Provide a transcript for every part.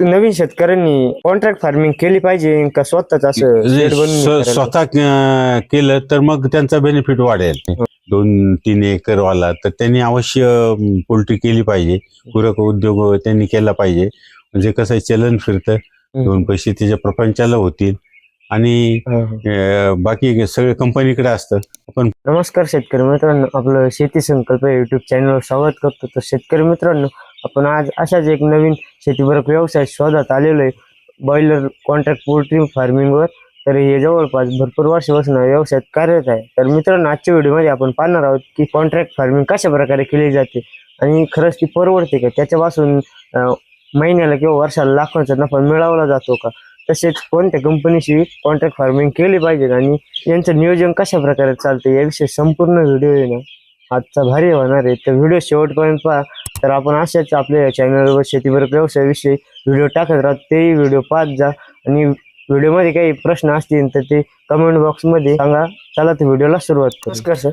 नवीन शेतकऱ्यांनी contract farming केली पाहिजे का स्वतःच असं जे शेड बनवून स्व- करायला? स्वतः अं, केलं तर मग त्यांचा बेनिफिट वाढेल. दोन तीन एकर वाला तर त्यांनी अवश्य पोल्ट्री केली पाहिजे. पूरक उद्योग त्यांनी केला पाहिजे. म्हणजे कसं आहे, चलन फिरतं. दोन पैसे त्याच्या प्रपंचाला होतील. आणि हा, हा. अं, बाकी सगळे कंपनीकडे असतं. आपण नमस्कार शेतकरी मित्रांनो. आपलं शेती संकल्प युट्यूब चॅनलवर स्वागत करतो. तर शेतकरी मित्रांनो आपण आज अशाच एक नवीन शेतीपूरक व्यवसाय शोधात आलेलो आहे. बॉयलर कॉन्ट्रॅक्ट पोल्ट्री फार्मिंगवर तर हे जवळपास भरपूर वर्षापासून व्यवसायात कार्यरत आहे. तर मित्रांनो आजच्या व्हिडिओमध्ये आपण पाहणार आहोत की कॉन्ट्रॅक्ट फार्मिंग कशा प्रकारे केली जाते आणि खरंच ती परवडते का? त्याच्यापासून महिन्याला किंवा वर्षाला लाखोंचा नफा मिळवला जातो का? तसेच कोणत्या कंपनीशी कॉन्ट्रॅक्ट फार्मिंग केली पाहिजे आणि यांचं नियोजन कशा प्रकारे चालतं याविषयी संपूर्ण व्हिडिओ आहे ना आजचा भारी होणार आहे. तर व्हिडिओ शेवटपर्यंत पहा. तर आपण अशाच आपल्या चॅनलवर शेतीवर व्यवसायाविषयी व्हिडिओ टाकत राहतो. तेही व्हिडिओ पाहत जा. आणि व्हिडिओमध्ये काही प्रश्न असतील तर ते कमेंट बॉक्समध्ये सांगा. चला तर व्हिडिओला सुरुवात करू. नमस्कार सर.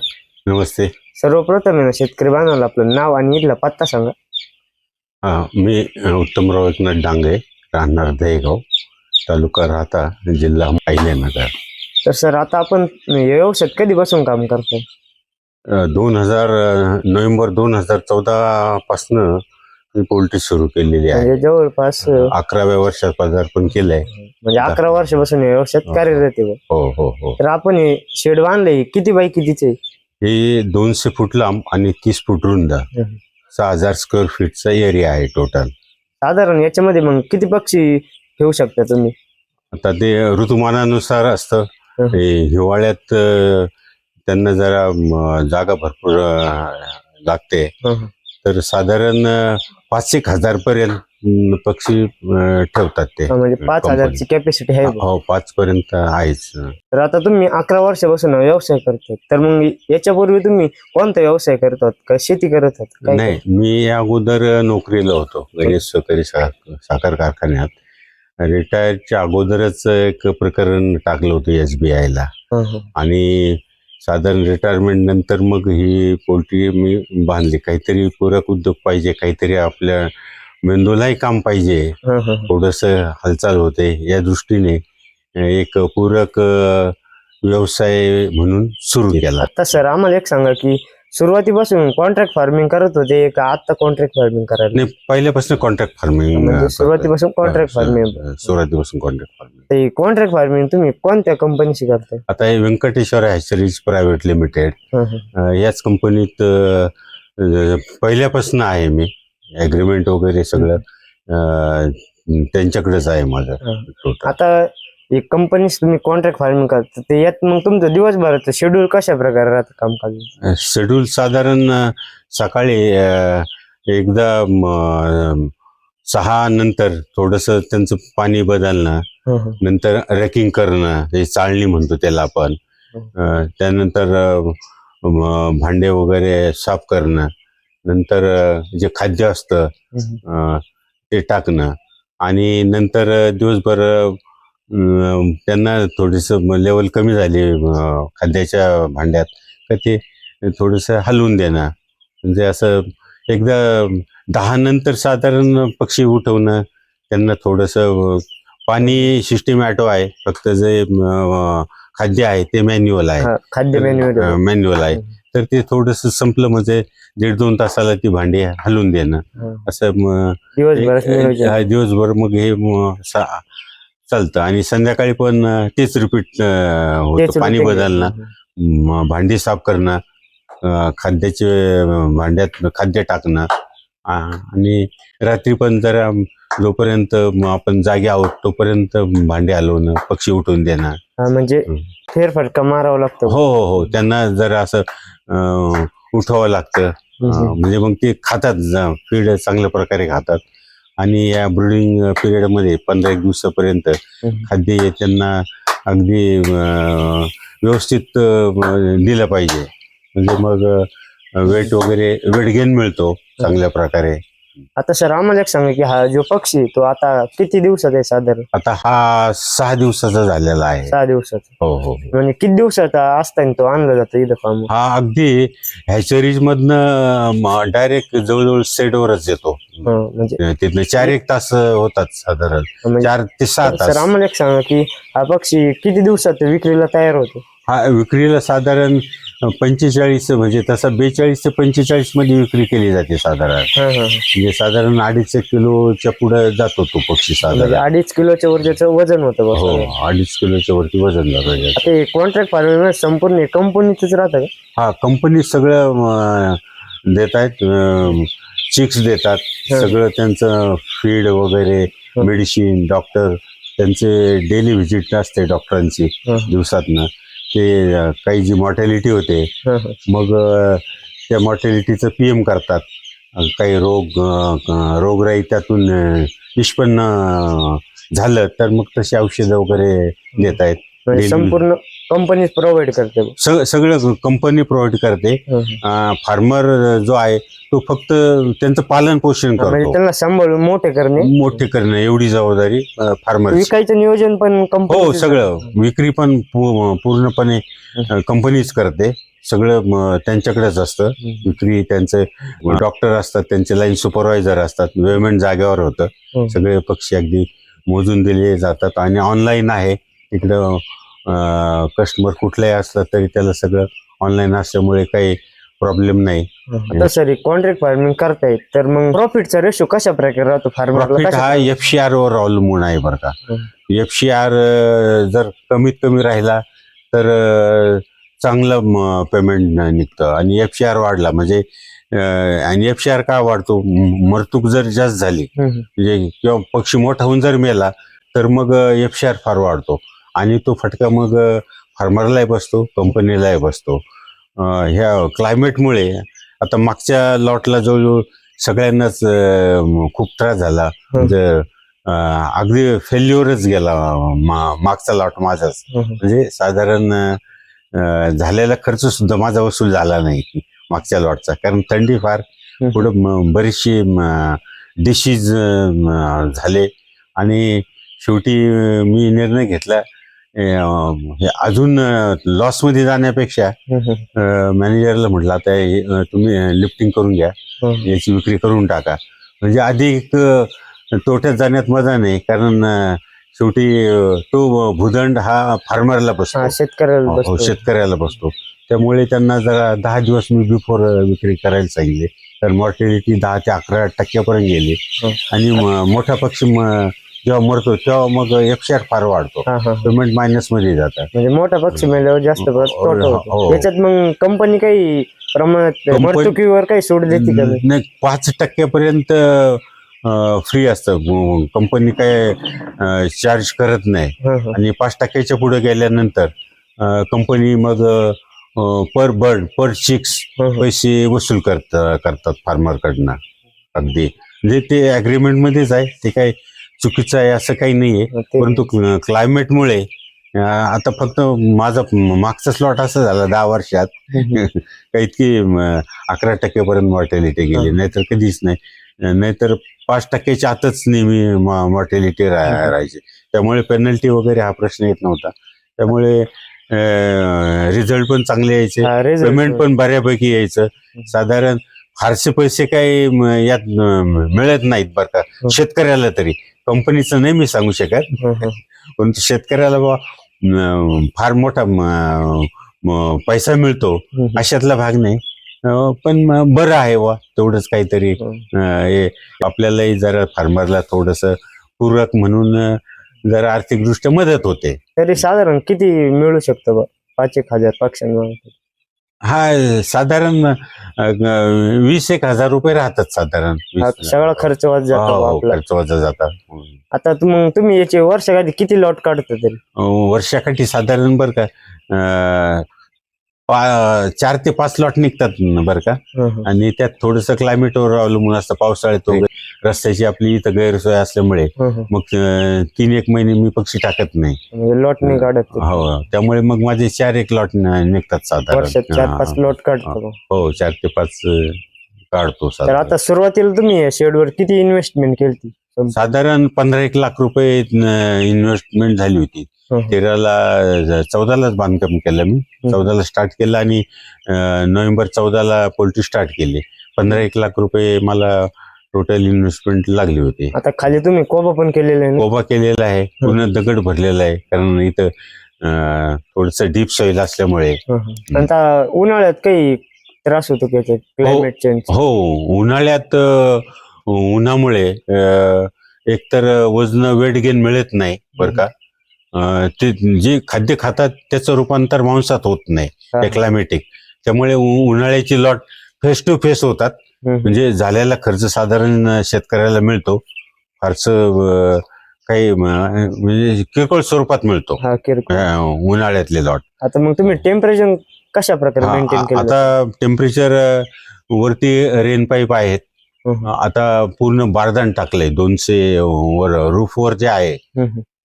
नमस्ते. सर्वप्रथम आहे ना शेतकरी बांधवाला आपलं नाव आणि इथला पत्ता सांगा. हा, मी उत्तमराव एकनाथ डांगे राहणार दहेगाव तालुका राहता जिल्हा अहिल्यानगर. तर सर आता आपण या व्यवसायात कधीपासून काम करतो दोन हजार नोव्हेंबर दोन हजार चौदा पासनं मी पोल्ट्री सुरू केलेली आहे. म्हणजे जवळपास अकराव्या वर्षात पदार्पण केलंय. म्हणजे अकरा वर्षापासून या व्यवसायात कार्यरत आहे. बुवा. हो हो हो. तर आपण हे शेड बांधलंय किती बाय कितीचे हे दोनशे फूट लांब आणि तीस फूट रुंद. सहा हजार स्क्वेअर फीटचा एरिया आहे टोटल साधारण याच्यामध्ये मग किती पक्षी ठेवू शकता तुम्ही? आता ते ऋतुमानानुसार असतं. हे. हिवाळ्यात त्यांना जरा जागा भरपूर लागते. तर साधारण पाच एक हजार पर्यंत पक्षी ठेवतात ते. म्हणजे पाच. हजारची कॅपॅसिटी आहे. हो पाच पर्यंत आहेच. तर आता तुम्ही अकरा वर्षापासून व्यवसाय करतात तर मग याच्यापूर्वी तुम्ही कोणता व्यवसाय करतात का शेती करत काय नाही मी या अगोदर नोकरीला होतो. गणेश सहकारी साखर कारखान्यात. रिटायरच्या अगोदरच एक प्रकरण टाकलं होतं एस बी आयला हा, हा. आणि साधारण रिटायरमेंट नंतर मग ही पोल्ट्री मी बांधली. काहीतरी पूरक उद्योग पाहिजे काहीतरी आपल्या मेंदूलाही काम पाहिजे. थोडस हालचाल होते या दृष्टीने एक पूरक व्यवसाय म्हणून सुरू केला. आता सर आम्हाला एक सांगा की सुरुवातीपासून कॉन्ट्रॅक्ट फार्मिंग करत होते का आता कॉन्ट्रॅक्ट फार्मिंग करायला नाही पहिल्यापासून कॉन्ट्रॅक्ट फार्मिंग म्हणजे सुरुवातीपासून कॉन्ट्रॅक्ट फार्मिंग सुरुवातीपासून कॉन्ट्रॅक्ट फार्मिंग ते कॉन्ट्रॅक्ट फार्मिंग तुम्ही कोणत्या कंपनीशी करताय आता हे व्यंकटेश्वर हॅचरीज प्रायव्हेट लिमिटेड. याच कंपनीत अ, पहिल्यापासून आहे मी. ॲग्रीमेंट वगैरे सगळं अ, त्यांच्याकडेच आहे माझं हा. टोटल आता एक कंपनी तुम्ही कॉन्ट्रॅक्ट फार्मिंग करता ते यात मग तुमचं दिवसभराचं शेड्यूल कशा प्रकारे राहतं कामकाज? शेड्यूल साधारण अ, सकाळी अ, एकदा म, सहा नंतर थोडस त्यांचं पाणी बदलणं नंतर रॅकिंग करणं हे चाळणी म्हणतो त्याला आपण. अ, त्यानंतर अ, म, भांडे वगैरे साफ करणं नंतर अ, जे खाद्य असतं अ, ते टाकणं आणि नंतर दिवसभर अं, त्यांना थोडीस लेवल कमी झाली खाद्याच्या भांड्यात. तर ते थोडस हलवून देणं. म्हणजे असं एकदा दहा नंतर साधारण पक्षी उठवणं त्यांना थोडस पाणी सिस्टीम ॲटो आहे. फक्त जे खाद्य आहे ते मॅन्युअल आहे. खाद्य मेन्यू मॅन्युअल आहे. तर ते थोडस संपलं म्हणजे दीड दोन तासाला ती भांडी हलवून देणं. असं दिवसभर मग हे चालतं. आणि संध्याकाळी पण तेच रिपीट होतं. पाणी. बदलणं भांडी साफ करणं खाद्याचे भांड्यात खाद्य टाकणं. आणि रात्री पण जरा जोपर्यंत आपण जागे आहोत तोपर्यंत भांडे हलवणं पक्षी उठवून देणं. म्हणजे. फेरफटका मारावा लागतो. हो हो हो. त्यांना जरा असं उठवावं लागतं. म्हणजे मग ते खातात फीड चांगल्या प्रकारे खातात. आणि या ब्रिडिंग पिरियडमध्ये पंधरा एक दिवसापर्यंत. खाद्य हे त्यांना अगदी व्यवस्थित दिलं पाहिजे म्हणजे मग वेट वगैरे वेट गेन मिळतो चांगल्या प्रकारे आता सर आम्हाला एक सांगा की हा जो पक्षी तो आता किती दिवसात आहे साधारण? आता हा सहा दिवसाचा झालेला आहे. सहा दिवसात. हो हो म्हणजे किती दिवसात असताना तो आणला जातो इथं फार्म हा अगदी हॅचरीज मधनं डायरेक्ट जवळजवळ सेटवरच येतो. म्हणजे तिथनं चार एक तास होतात साधारण. म्हणजे चार ते सहा सर तास. आम्हाला एक सांगा की हा पक्षी किती दिवसात विक्रीला तयार होतो? हा विक्रीला साधारण पंचेचाळीस म्हणजे तसा बेचाळीस ते पंचेचाळीसमध्ये विक्री केली जाते साधारण. म्हणजे साधारण अडीच किलोच्या पुढे जातो तो पक्षी म्हणजे साधारण अडीच किलोच्या वर त्याचं वजन होतं बघ हो अडीच किलोच्या वरती वजन जातं. ते कॉन्ट्रॅक्ट फार्मिंग संपूर्ण कंपनीच राहतं का हा कंपनी सगळं देत आहेत चिक्स देतात. सगळं त्यांचं फीड वगैरे. मेडिसिन डॉक्टर त्यांचे डेली व्हिजिट असते डॉक्टरांची. दिवसातनं ते अं, काही जी मॉर्टॅलिटी होते. मग अं, त्या मॉर्टॅलिटीचं पी एम करतात. अं, काही रोग अं, रोगराई त्यातून अं, निष्पन्न अं, झालं तर मग तशी औषधं वगैरे देत आहेत म्हणजे Daily- संपूर्ण कंपनीच प्रोव्हाइड करते. सग- सगळं कंपनी प्रोव्हाइड करते. फार्मर जो आहे तो फक्त त्यांचं पालन पोषण म्हणजे करतो. त्यांना सांभाळून मोठे करणे. मोठे करणं एवढी जबाबदारी फार्मर विकायचं नियोजन पण कंपनी हो सगळं. विक्री पण पू- पूर्णपणे कंपनीच करते. सगळं म, त्यांच्याकडेच असतं. विक्री त्यांचे डॉक्टर असतात त्यांचे लाईन सुपरवायझर असतात. वेळमेंट जागेवर होतं. हं. सगळे पक्षी अगदी मोजून दिले जातात. आणि ऑनलाईन आहे. तिकडं कस्टमर कुठलाही असलं तरी त्याला सगळं ऑनलाईन असल्यामुळे काही प्रॉब्लेम नाही. सर कॉन्ट्रॅक्ट फार्मिंग करतायत तर मग प्रॉफिटचा रेशो कशा प्रकारे राहतो प्रॉफिट हा फार्मर एफ सी आर वर अवलंबून आहे बरं का. एफ सी आर जर कमीत कमी राहिला तर चांगलं पेमेंट निघतं. आणि एफ सी आर वाढला म्हणजे आणि एफ सी आर का वाढतो? म- मरतूक जर जास्त झाली म्हणजे किंवा पक्षी मोठा होऊन जर मेला तर मग एफ सी आर फार वाढतो. आणि तो फटका मग फार्मरलाही बसतो कंपनीलाही बसतो. ह्या क्लायमेटमुळे आता मागच्या लॉटला जवळजवळ सगळ्यांनाच खूप त्रास झाला. म्हणजे अगदी फेल्युअरच गेला मा- मागचा लॉट माझाच. म्हणजे साधारण झालेला खर्च सुद्धा माझा वसूल झाला नाही मागच्या लॉटचा. कारण थंडी फार पुढं बरीचशी डिशीज झाले. आणि शेवटी मी निर्णय घेतला हे अजून लॉसमध्ये जाण्यापेक्षा मॅनेजरला म्हटलं आता तुम्ही लिफ्टिंग करून घ्या. याची विक्री करून टाका. म्हणजे अधिक तोट्यात जाण्यात मजा नाही कारण शेवटी तो भूदंड हा फार्मरला बसतो. शेतकऱ्याला हो, हो, बसतो. शेतकऱ्याला बसतो. त्यामुळे त्यांना जरा दहा दिवस मी बिफोर विक्री करायला सांगितले. तर मॉर्टिलिटी दहा ते अकरा टक्क्यापर्यंत गेली. हो. आणि मोठा पक्षी जेव्हा मरतो तेव्हा मग एफसीआर फार वाढतो हा, हा. पेमेंट मायनसमध्ये जातात म्हणजे मोठा पक्षी मेल्यावर जास्त हो, तोटा हो, होतो हो. याच्यात मग कंपनी काही प्रमाणात मर्तुकीवर काही सूट देते का नाही? नाही पाच टक्क्यापर्यंत फ्री असतं कंपनी काय चार्ज करत नाही हा, हा. आणि पाच टक्क्याच्या पुढे गेल्यानंतर कंपनी मग पर बर्ड पर चिक्स हा, हा. पैसे वसूल करत करतात फार्मरकडनं अगदी म्हणजे ते अग्रीमेंट मध्येच आहे ते काय चुकीचं आहे असं काही नाहीये. ते- परंतु क्लायमेटमुळे आता फक्त माझा मागचा स्लॉट असं झाला दहा वर्षात. का इतकी अकरा टक्क्यापर्यंत मॉर्टॅलिटी गेली. हा. नाहीतर कधीच नाही. नाहीतर पाच टक्क्याच्या आतच नेहमी मॉर्टॅलिटी. राहायची. त्यामुळे पेनल्टी वगैरे हा प्रश्न येत नव्हता. त्यामुळे रिझल्ट पण चांगले यायचे. हा, पेमेंट पण. बऱ्यापैकी यायचं. साधारण फारसे पैसे काही यात मिळत नाहीत बरं का. हो. शेतकऱ्याला तरी. कंपनीचं नाही मी सांगू शकत. परंतु शेतकऱ्याला बा फार मोठा पैसा मिळतो. अशातला भाग नाही. पण बरं आहे वा तेवढंच काहीतरी आपल्यालाही जरा फार्मरला थोडस पूरक म्हणून जरा आर्थिकदृष्ट्या मदत होते. तरी साधारण किती मिळू शकतं बा? पाच एक हजार पक्ष्यांवर. हा साधारण अं, वीस एक हजार रुपये राहतात साधारण हा वीस- सगळा खर्च वाच जातो हो, हो, आपला. खर्च वजा जातात आता मग तुम्ही याचे वर्षाकाठी किती लॉट काढता तरी? वर्षाकाठी साधारण बरं का अं, चार ते पाच लॉट निघतात बरं का हा, हा. आणि त्यात थोडंसं क्लायमेटवर अवलंबून असतं पावसाळ्यात वगैरे रस्त्याची आपली इथं गैरसोय असल्यामुळे हा, हा. मग तीन एक महिने मी पक्षी टाकत नाही म्हणजे लॉट नाही काढत ते. हो त्यामुळे मग माझे चार एक लॉट निघतात साधारण चार हा, पाच लॉट काढतो. हो चार ते पाच काढतो. आता सुरुवातीला तुम्ही या शेडवर किती इन्व्हेस्टमेंट केली साधारण पंधरा एक लाख रुपये इन्व्हेस्टमेंट झाली होती. तेराला चौदालाच बांधकाम केलं मी. चौदाला स्टार्ट केलं आणि नोव्हेंबर चौदाला पोल्ट्री स्टार्ट केली. पंधरा एक लाख रुपये मला टोटल इन्व्हेस्टमेंट लागली होती. आता खाली तुम्ही कोबा पण केलेले आहे? कोबा केलेला आहे. पूर्ण दगड भरलेला आहे. कारण इथं थोडस डीप सॉईल असल्यामुळे. हं, हं. आता उन्हाळ्यात काही त्रास होतो क्लायमेट चेंज हो. उन्हाळ्यात उन्हामुळे एकतर वजन वेट गेन मिळत नाही बरं का. ते जे खाद्य खातात त्याचं रूपांतर मांसात होत नाही ते क्लायमेटिक त्यामुळे उन्हाळ्याची लॉट फेस टू फेस होतात. म्हणजे झालेला खर्च साधारण शेतकऱ्याला मिळतो. फारस काही म्हणजे किरकोळ स्वरूपात मिळतो. हा उन्हाळ्यातले लॉट आता मग तुम्ही टेम्परेचर कशा प्रकारे आता टेम्परेचर वरती रेन पाईप आहेत. आता पूर्ण बारदान टाकलंय. दोनशे वर रूफवर जे आहे.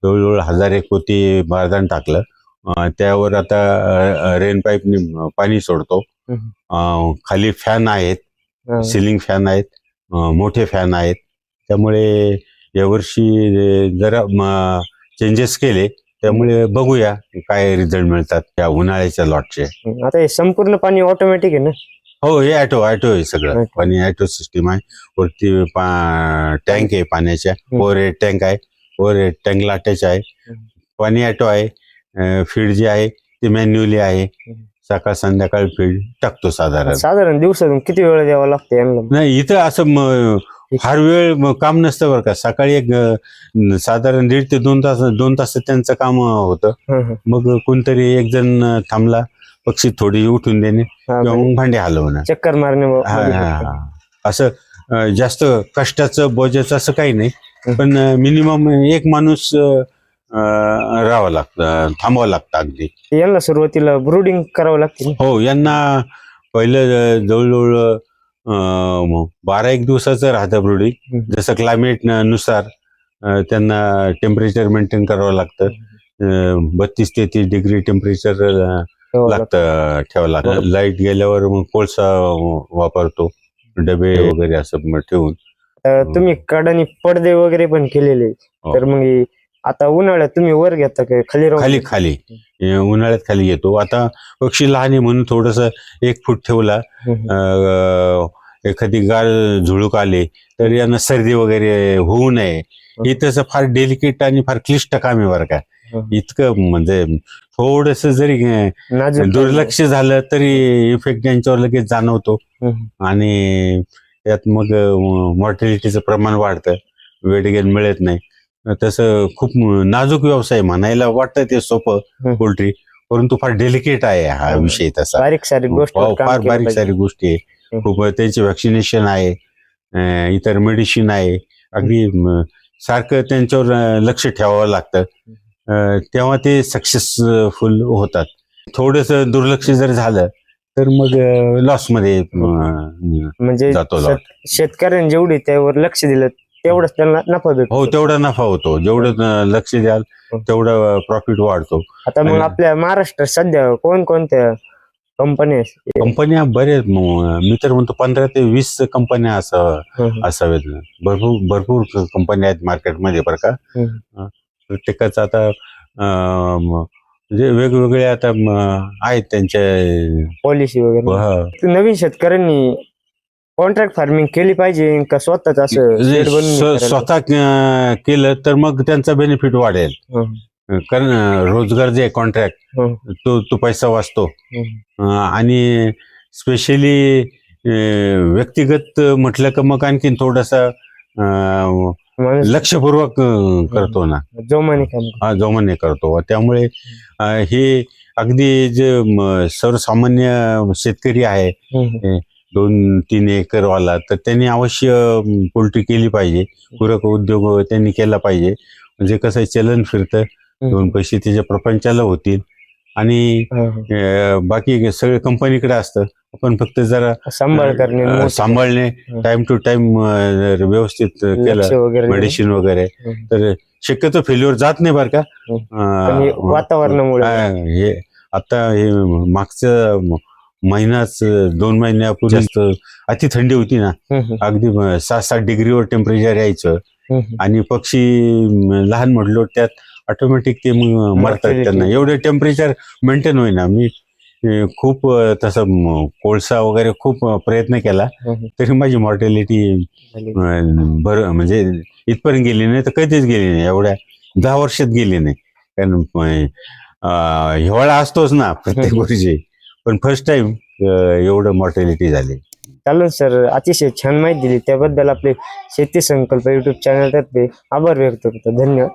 जवळजवळ हजार एक पोती बारदान टाकलं. अं, त्यावर आता रेन पाईपने पाणी सोडतो. अं, खाली फॅन आहेत. सिलिंग फॅन आहेत अं, मोठे फॅन आहेत. त्यामुळे यावर्षी जरा चेंजेस केले त्यामुळे बघूया काय रिझल्ट मिळतात त्या उन्हाळ्याच्या लॉटचे आता हे संपूर्ण पाणी ऑटोमॅटिक आहे ना? हो हे ॲटो ॲटो आहे सगळं. Auto. पाणी ॲटो सिस्टीम आहे. वरती टँक आहे पाण्याच्या. ओव्हर हेड टँक आहे. ओव्हर हेड टँकला अटॅच आहे. हम्म. पाणी ॲटो आहे. फीड जे आहे ते मॅन्युअली आहे. हम्म. सकाळ संध्याकाळ फीड टाकतो साधारण. साधारण दिवसातून किती वेळ द्यावा लागतो यांना? नाही इथं असं म- फार वेळ म- काम नसतं बरं का. सकाळी एक अं, साधारण दीड ते दोन तास दोन तास त्यांचं काम होतं. हं, हं. मग कोणतरी एक जण अं, थांबला. पक्षी थोडी उठून देणे किंवा मग भांडे हलवणं. चक्कर मारणे हा, हा, हा. असं अं, जास्त कष्टाचं बोजाचं असं काही नाही. पण मिनिमम एक माणूस अं, अं, राहावं लागतं थांबावं लागतं अगदी. यांना सुरुवातीला ब्रुडिंग करावं लागते ना? हो यांना पहिलं जवळजवळ अं, बारा एक दिवसाचं राहतं ब्रुडिंग. जसं क्लायमेटनुसार अं, त्यांना टेम्परेचर मेंटेन करावं लागतं. बत्तीस तेहतीस डिग्री टेम्परेचर लागतं. ठेवावं लागतं. लाइट गेल्यावर मग कोळसा वापरतो डबे वगैरे असं ठेवून. तुम्ही कडानी पडदे वगैरे पण केलेले हो. तर मग आता उन्हाळ्यात तुम्ही वर घेता का खाली खाली? खाली. उन्हाळ्यात खाली येतो आता पक्षी लहान आहे म्हणून थोडस एक फूट ठेवला. एखादी गार झुळूक आले तर यांना सर्दी वगैरे होऊ नये. हे तसं फार डेलिकेट आणि फार क्लिष्ट काम आहे बरं का. इतकं म्हणजे थोडस जरी दुर्लक्ष झालं तरी इफेक्ट यांच्यावर लगेच जाणवतो. हं. आणि त्यात मग मॉर्टिलिटीचं प्रमाण वाढतं. वेट गेन मिळत नाही. तसं खूप नाजूक व्यवसाय म्हणायला वाटतं ते सोपं हं. पोल्ट्री. परंतु फार डेलिकेट आहे हा हं. विषय तसा. बारीक सारीक गोष्ट हो, फार बारीक सारी गोष्टी आहे. हं. खूप त्यांचे व्हॅक्सिनेशन आहे. इतर मेडिसिन आहे. अगदी सारखं त्यांच्यावर लक्ष ठेवावं लागतं. तेव्हा ते सक्सेसफुल होतात. थोडस दुर्लक्ष जर झालं तर मग लॉसमध्ये म्हणजे शेतकऱ्यांनी जेवढी त्यावर लक्ष दिलं तेवढंच त्यांना नफा भेटतो. हो तेवढा नफा होतो. जेवढं लक्ष द्याल तेवढं प्रॉफिट वाढतो. आता मग आपल्या महाराष्ट्रात सध्या कोणकोणत्या कंपन्या आहेत? कंपन्या बरेच म- तर म्हणतो पंधरा ते वीस कंपन्या असं हं, हं. असावेत. भरपूर भरपूर कंपन्या आहेत मार्केटमध्ये बरं का. हं. प्रत्येकाचं आता म्हणजे वेगवेगळे आता आहेत त्यांच्या पॉलिसी वगैरे ह. नवीन शेतकऱ्यांनी कॉन्ट्रॅक्ट फार्मिंग केली पाहिजे का स्वतःच असं शेड बनवून स्व- करायला? स्वतः अं, केलं तर मग त्यांचा बेनिफिट वाढेल हं, कारण अं, रोजगार जे कॉन्ट्रॅक्ट हं, तो तो पैसा वाचतो हं. अं, आणि स्पेशली व्यक्तिगत म्हटलं का मग आणखीन थोडस लक्षपूर्वक अं, करतो ना. जोमाने काम हा जोमाने करतो. त्यामुळे अं, हे अगदी जे म, सर्वसामान्य शेतकरी आहे. दोन तीन एकर वाला तर त्यांनी अवश्य पोल्ट्री केली पाहिजे. पूरक उद्योग त्यांनी केला पाहिजे. म्हणजे कसं आहे, चलन फिरतं. दोन पैसे त्याच्या प्रपंचाला होतील. आणि हं, हं. अं, बाकी सगळे कंपनीकडे असतं. आपण फक्त जरा सांभाळ करणे अं, सांभाळणे टाइम टू टाइम व्यवस्थित केलं लक्ष वगैरे मेडिसिन वगैरे हं. तर शक्यतो फेल्युअर जात नाही बरं का. हं. अं, वातावरणामुळे. हा, हे आता हे मागचं महिनाच अं, दोन महिन्यापूर्वी जास्त. अति थंडी होती ना. अगदी सात सात डिग्रीवर टेम्परेचर यायचं. आणि पक्षी म, लहान म्हटलो त्यात ऑटोमॅटिक ते मग मरतात. त्यांना. एवढं टेम्परेचर मेंटेन होईना. मी खूप तसं कोळसा वगैरे खूप प्रयत्न केला. तरी माझी मॉर्टॅलिटी. बर म्हणजे इथपर्यंत गेली नाही तर कधीच गेली नाही. एवढ्या दहा वर्षात गेली नाही. कारण हिवाळा असतोच ना प्रत्येक. वर्षी. पण फर्स्ट टाइम एवढं मॉर्टॅलिटी झाली. चालेल सर अतिशय छान माहिती दिली. त्याबद्दल आपले शेती संकल्प युट्यूब चॅनल तर्फे आभार व्यक्त करतो. धन्यवाद.